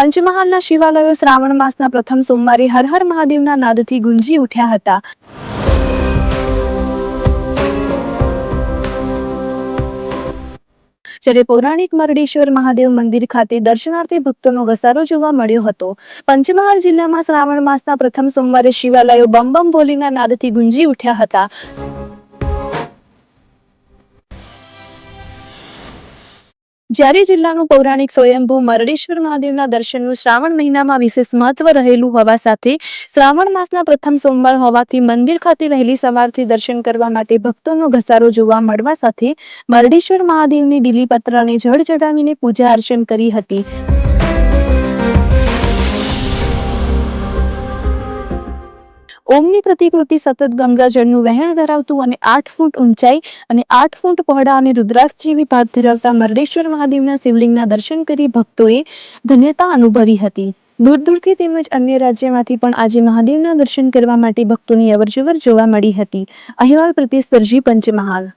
પંચમહાલના શિવાલયો શ્રાવણ માસના પ્રથમ સોમવારે હર હર મહાદેવના નાદથી ગુંજી ઉઠ્યા હતા. જ્યારે પૌરાણિક મરડેશ્વર મહાદેવ મંદિર ખાતે દર્શનાર્થી ભક્તોનો ઘસારો જોવા મળ્યો હતો, પંચમહાલ જિલ્લામાં શ્રાવણ માસના પ્રથમ સોમવારે શિવાલયો બમ બમ બોલીના નાદથી ગુંજી ઉઠ્યા હતા. જ્યારે જિલ્લાનું પૌરાણિક સ્વયંભૂ મરડેશ્વર મહાદેવના દર્શનનું શ્રાવણ મહિનામાં વિશેષ મહત્વ રહેલું હોવા સાથે શ્રાવણ માસના પ્રથમ સોમવાર હોવાથી મંદિર ખાતે વહેલી સવારથી દર્શન કરવા માટે ભક્તોનો ઘસારો જોવા મળવા સાથે મરડેશ્વર મહાદેવની બીલીપત્રને જળ ચડાવીને પૂજા અર્ચન કરી હતી. ઓમની પ્રતિકૃતિ સતત ગંગાજળનું વહેણ ધરાવતું અને આઠ ફૂટ ઊંચાઈ અને આઠ ફૂટ પહોળા અને રુદ્રાક્ષ જેવી ભાત ધરાવતા મરડેશ્વર મહાદેવના શિવલિંગના દર્શન કરી ભક્તોએ ધન્યતા અનુભવી હતી. દૂર દૂરથી તેમજ અન્ય રાજ્યમાંથી પણ આજે મહાદેવના દર્શન કરવા માટે ભક્તોની અવરજવર જોવા મળી હતી. અહેવાલ પ્રત્યે સરજી પંચમહાલ.